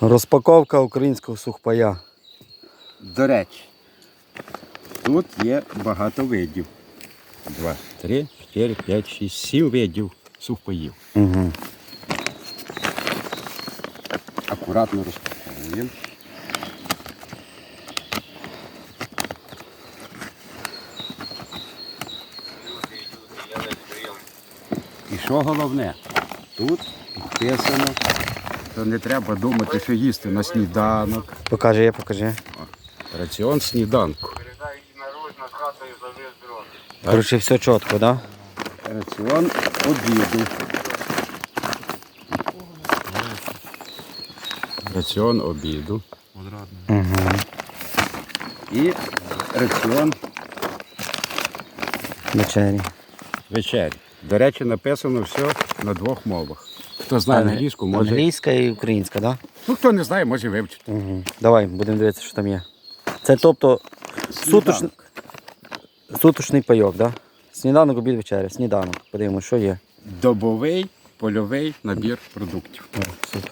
Розпаковка українського сухпая. До речі, тут є багато видів. Два, три, чотири, п'ять, шість, сім видів сухпаїв. Угу. Акуратно розпаковуємо. І що головне, тут підписано, що не треба думати, що їсти на сніданок. Покажи, покажи. Раціон сніданку. Коротше, все чітко, да? Раціон обіду. Раціон обіду. Угу. І раціон Вечері. вечері. До речі, написано все на двох мовах. Хто знає англійську, може. Англійська і українська, да? Ну, хто не знає, може вивчити. Угу. Давай, будемо дивитися, що там є. Це тобто суточний, суточний пайок, да? Сніданок, обід, вечеря, сніданок. Подивимося, що є. Добовий польовий набір продуктів. О, супер.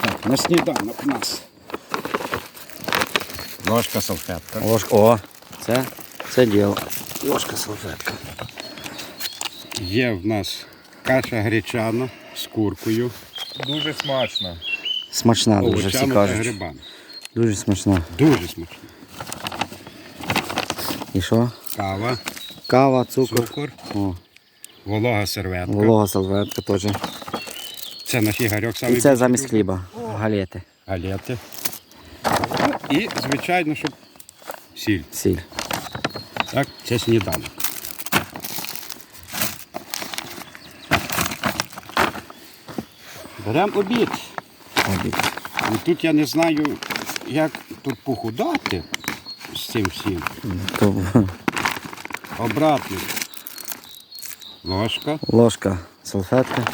Так, на сніданок у нас. Ложка салфетка. Ложка. О, це, це діло. Ложка салфетка. Є в нас каша гречана з куркою, Дуже смачно. Смачна дуже, всі та кажуть. грибами. Дуже смачна. Дуже смачно. І що? Кава, Кава, цукор. цукор, О, волога серветка. волога салфетка теж. Це наш Ігорьок І саме. це замість хліба. Галети. Галети. І, звичайно, щоб сіль. Сіль. Так, це сніданок. Беремо обід. Обід. І тут я не знаю, як тут похудати з цим всім. То Обратно. Ложка. ложка, салфетка.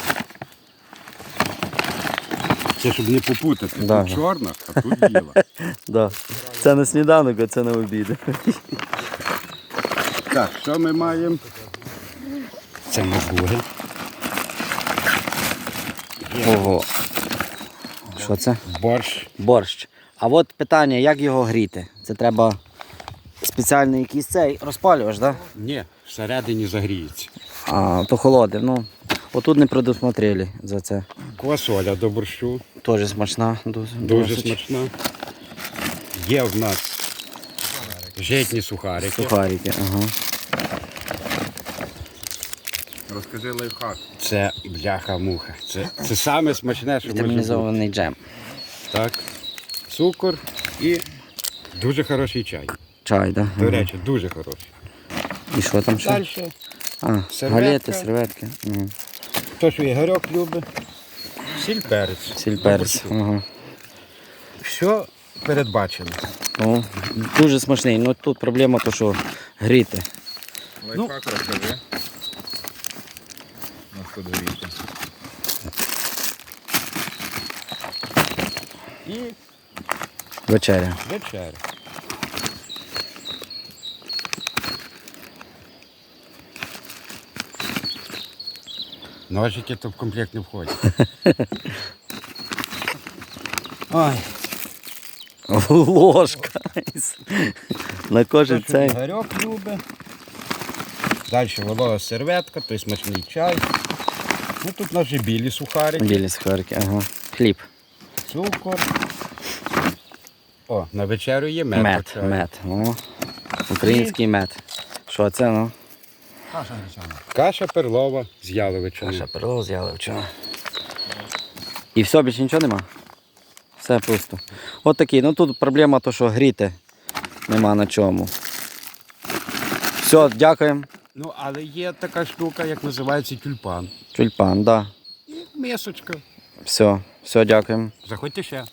Це щоб не попутати. Да. Тут чорна, а тут біла. Да. Це на сніданок, а це на обід. Так, що ми маємо? Це макбуги. Ого. Що це? Борщ. Борщ. А от питання, як його гріти? Це треба спеціальний якийсь цей розпалювач, так? Ні, всередині загріється. А, то холодне. Ну, отут не предусмотрели за це. Квасоля до борщу. Теж смачна. Дуже, Дуже смачна. Є в нас житні сухарики. Сухарики, ага. Розкажи лайфхак. Це бляха-муха. Це, це саме смачне, що може бути. Вітамінізований джем. Так. Цукор і дуже хороший чай. Чай, да? До Ага. речі, дуже хороший. І що там ще? Далі. А, серветка. галети, серветки. Угу. То, що Ігорьок любить. Сіль перець. Сіль перець. Ага. Все передбачено. Ну, дуже смачний. Ну тут проблема то, що гріти. Лайфхак розкажи. На 102. І Вечеря. вечеря. Ножики то в комплект не входять. Ой, Ложка. На кожен цей. Ігорьок любить. Далі волога серветка, той смачний чай. Ну тут у нас вже білі сухарики, Білі сухарики, ага. Хліб. цукор. О, на вечерю є мед. Мед. Мед. О. Український мед. Що це, ну? Каша перлова з яловичини. Каша перло з яловичина. І все, більше нічого нема? Все просто. От такий. Ну тут проблема то, що гріти нема на чому. Все, дякуємо. Ну, але є така штука, як називається тюльпан. Тюльпан, да. І мисочка. Все, все, дякуємо. Заходьте ще.